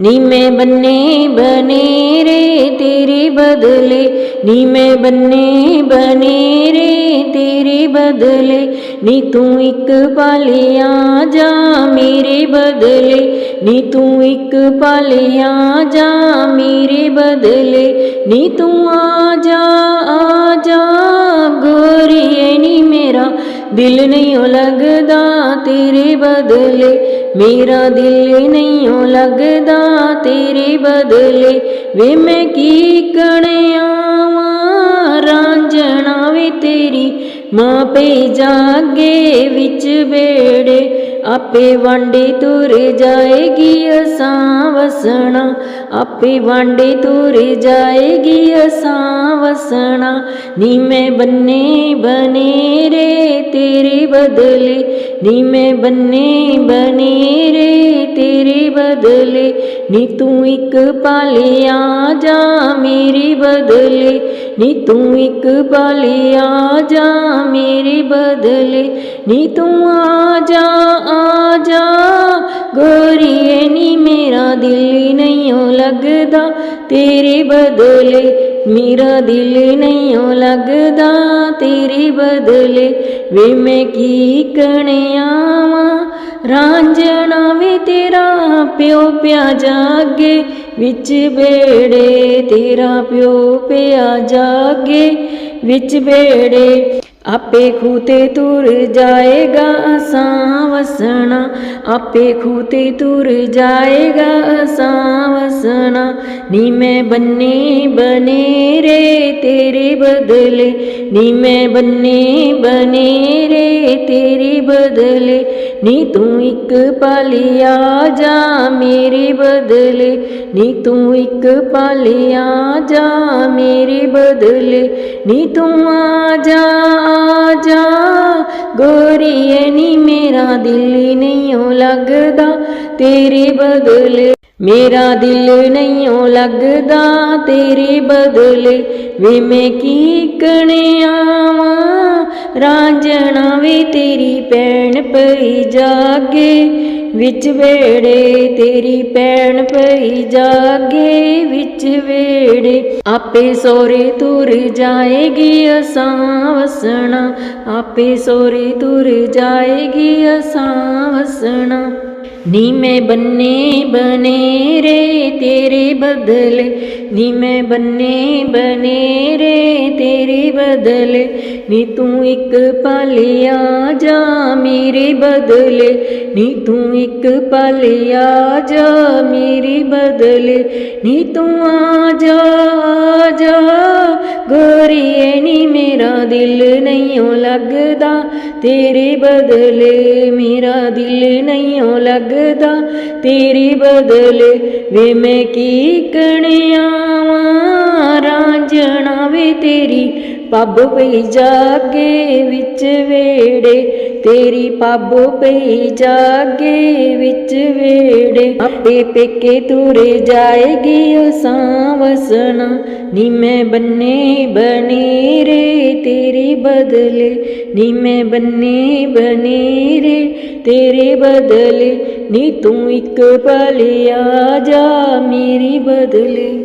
ਨੀ ਮੈਂ ਬੰਨੇ ਬਨੇਰੇ ਤੇਰੇ ਬਦਲੇ ਨੀ ਮੈਂ ਬੰਨੇ ਰੇ ਤੇਰੇ ਬਦਲੇ, ਨੀ ਤੂੰ ਇੱਕ ਪਾਲਿਆ ਜਾ ਮੇਰੇ ਬਦਲੇ, ਨੀ ਤੂੰ ਇੱਕ ਪਾਲਿਆ ਜਾ ਮੇਰੇ ਬਦਲੇ, ਨੀ ਤੂੰ ਆ ਜਾ ਆ ਜਾ ਗੋਰੀਏ ਨੀ ਮੇਰਾ, ਦਿਲ ਨਹੀਂ ਓ ਲੱਗਦਾ ਤੇਰੇ ਬਦਲੇ ਮੇਰਾ ਦਿਲ ਨਹੀਂ ਓ ਲੱਗਦਾ ਤੇਰੇ ਬਦਲੇ। ਵੇ ਮੈਂ ਕੀ ਕਣਿਆਵਾਂ ਰਾਂਝਣਾ ਵੇ ਤੇਰੀ। ਮਾਂ ਪਈ ਜਾਗੇ ਵਿੱਚ ਬੇੜੇ। ਆਪੇ ਵਾਂਡੇ ਤੁਰ ਜਾਏਗੀ ਅਸਾਂ ਵਸਣਾ। ਆਪੇ ਵਾਂਡੇ ਤੁਰ ਜਾਏਗੀ ਅਸਾਂ ਵਸਣਾ। ਨੀ ਮੈਂ ਬੰਨੇ ਬਨੇਰੇ ਤੇਰੇ ਬਦਲੇ। ਨੀ ਮੈਂ ਬੰਨੇ ਬਨੇਰੇ ਤੇਰੇ ਬਦਲੇ, ਨੀ ਤੂੰ ਇੱਕ ਪਾਲਿਆ ਜਾ ਮੇਰੇ ਬਦਲੇ, ਨੀ ਤੂੰ ਇੱਕ ਪਾਲਿਆ ਜਾ ਮੇਰੇ ਬਦਲੇ, ਨੀ ਤੂੰ ਆ ਜਾ ਆ ਜਾ ਗੋਰੀਏ ਨੀ ਮੇਰਾ ਦਿਲ ਨਹੀਂ ਓ ਲੱਗਦਾ ਤੇਰੇ ਬਦਲੇ। ਮੇਰਾ ਦਿਲ ਨਹੀਂ ਓ ਲੱਗਦਾ, ਤੇਰੇ ਬਦਲੇ ਵੇ ਮੈਂ ਕੀ ਕਣਿਆਵਾਂ ਰਾਂਝਣਾ ਵੀ ਤੇਰਾ ਪਿਓ ਪਿਆ ਜਾਗੇ ਵਿੱਚ ਬੇੜੇ ਤੇਰਾ ਪਿਓ ਪਿਆ ਜਾਗੇ ਵਿੱਚ ਬੇੜੇ ਆਪੇ ਖੂਤੇ ਤੁਰ ਜਾਏਗਾ ਅਸਾਂ ਵਸਣਾ। ਆਪੇ ਖੂਤੇ ਤੁਰ ਜਾਏਗਾ ਅਸਾਂ ਵਸਣਾ। ਨੀ ਮੈਂ ਬੰਨੇ ਬਨੇਰੇ ਤੇਰੇ ਬਦਲੇ। ਨੀ ਮੈਂ ਬੰਨੇ ਬਨੇਰੇ ਤੇਰੇ ਬਦਲੇ। ਨੀ ਤੂੰ ਇੱਕ ਪਾਲਿਆ, ਜਾ ਮੇਰੇ ਬਦਲੇ। ਨੀ ਤੂੰ ਇੱਕ ਪਾਲਿਆ, ਜਾ ਮੇਰੇ ਬਦਲੇ। ਨੀ ਤੂੰ ਆ ਜਾ ਆ ਜਾ। ਗੋਰੀਏ ਨੀ ਮੇਰਾ ਦਿਲ ਨਹੀਂ ਲੱਗਦਾ ਤੇਰੇ ਬਦਲੇ। ਮੇਰਾ ਦਿਲ ਨਹੀਂ ਓ ਲੱਗਦਾ ਤੇਰੇ ਬਦਲੇ। ਵੇ ਮੈਂ ਕੀ ਕਣਿਆਵਾਂ ਰਾਂਝਣਾ ਵੀ ਤੇਰੀ ਭੈਣ ਪਈ ਜਾਗੇ, ਵਿੱਚ ਵੇੜੇ ਤੇਰੀ ਭੈਣ ਪਈ ਜਾਗੇ, ਵਿੱਚ ਵੇੜੇ ਆਪੇ ਸੋਰੇ ਤੁਰ ਜਾਏਗੀ ਅਸਾਂ ਵਸਣਾ, ਆਪੇ ਸੋਰੇ ਤੁਰ ਜਾਏਗੀ ਅਸਾਂ ਵਸਣਾ। ਨੀ ਮੈਂ ਬੰਨੇ ਬਨੇਰੇ ਤੇਰੇ ਬਦਲੇ ਨੀ ਮੈਂ ਬੰਨੇ ਬਨੇਰੇ ਤੇਰੇ ਬਦਲੇ ਨੀ ਤੂੰ ਇੱਕ ਪਾਲਿਆ, ਜਾ ਮੇਰੇ ਬਦਲੇ। ਨੀ ਤੂੰ ਇੱਕ ਪਾਲਿਆ, ਜਾ ਮੇਰੇ ਬਦਲੇ। ਨੀ ਤੂੰ ਆ ਜਾ ਜਾ। ਗੋਰੀਏ, ਨੀ ਮੇਰਾ ਦਿਲ ਨਹੀਂ ਓ ਲੱਗਦਾ। ਤੇਰੇ ਬਦਲੇ ਮੇਰਾ ਦਿਲ ਨਹੀਂ ਓ ਲੱਗਦਾ। ਤੇਰੇ ਬਦਲੇ ਵੇ ਮੈਂ ਕੀ ਕਣਿਆਵਾਂ, ਰਾਂਝਣਾ ਵੇ ਤੇਰੀ ਪੱਬ ਪਈ ਜਾਗੇ ਵਿੱਚ ਵੇੜੇ ਤੇਰੀ ਪੱਬ ਪਈ ਜਾਗੇ ਵਿੱਚ ਵੇੜੇ ਆਪੇ ਪੇਕੇ ਤੁਰੇ ਜਾਏਗੀ ਅਸਾਂ ਵਸਣਾ ਨੀ ਮੈਂ ਬੰਨੇ ਬਨੇਰੇ ਤੇਰੇ ਬਦਲੇ, ਨੀ ਮੈਂ ਬੰਨੇ ਬਨੇਰੇ ਤੇਰੇ ਬਦਲੇ, ਨੀ ਤੂੰ ਇੱਕ ਪਲਿਆ ਜਾ ਮੇਰੀ ਬਦਲੇ।